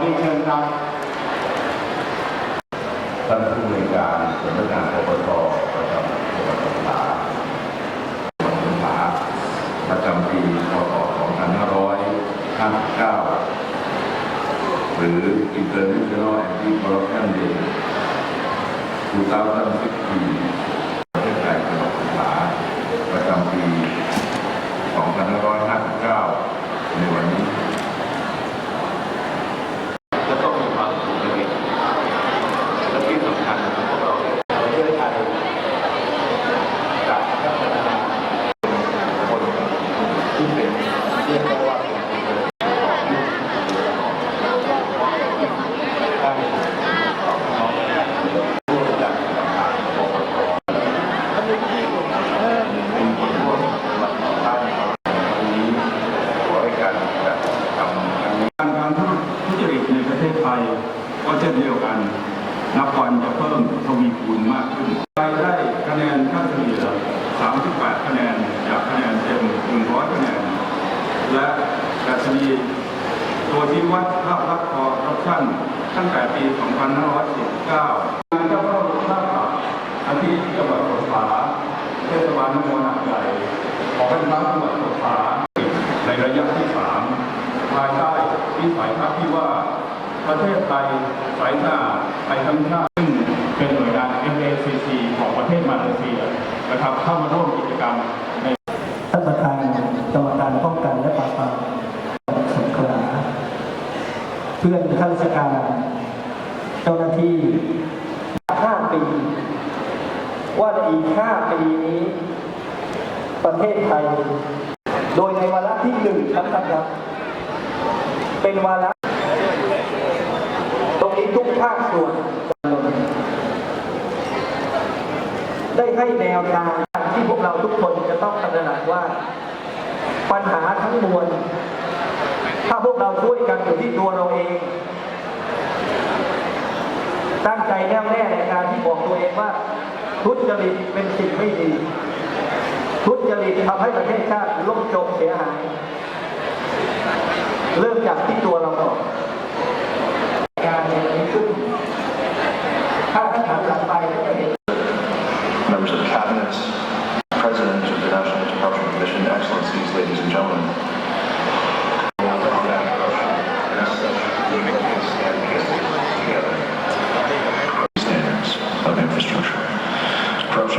เรียนเชิญครับท่านผู้ในการสำนักงานปปชประจำจังหวัดสงขลาจังหวัดสงขลาประจำปีพศ2559 หรือ International Anti-Corruption Day 2016 ก็เช่นเดียวกัน นับวันจะเพิ่มทวีคูณมากขึ้นรายได้คะแนนค่าเฉลี่ย38 คะแนนจากคะแนนเต็ม 100 คะแนน และดัชนีตัวชี้วัดภาพลักษณ์คอร์รัปชั่นตั้งแต่ปี 2549งานเจ้าพ่อภาพลักษณ์อาทิตย์จังหวัดสงขลาเทศบาลนครหาดใหญ่ขอให้รัฐจังหวัดสงขลาในระยะที่3ภายใต้วิสัยทัศน์ที่ว่า ประเทศไทยสายหน้าไปทั้งชาติซึ่งเป็นหน่วยงาน MACC ของประเทศมาเลเซียนะครับเข้ามาร่วมกิจกรรมในท่านประธานกรรมการป้องกันและปราบปรามสงขลาเพื่อนข้าราชการเจ้าหน้าที่ 5 ปี ว่าในอีก 5 ปีนี้ ประเทศไทย โดยในวาระที่หนึ่งครับท่านครับ เป็นวาระ ภาคส่วน ได้ให้แนวทางที่พวกเราทุกคนจะต้องตระหนักว่า ปัญหาทั้งมวล ถ้าพวกเราช่วยกันอยู่ที่ตัวเราเอง ตั้งใจแน่วแน่ในการที่บอกตัวเองว่า ทุจริตเป็นสิ่งไม่ดี ทุจริตทำให้ประเทศชาติล่มจมเสียหาย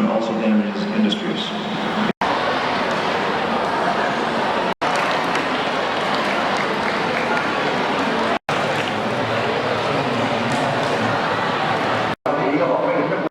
also damages industries,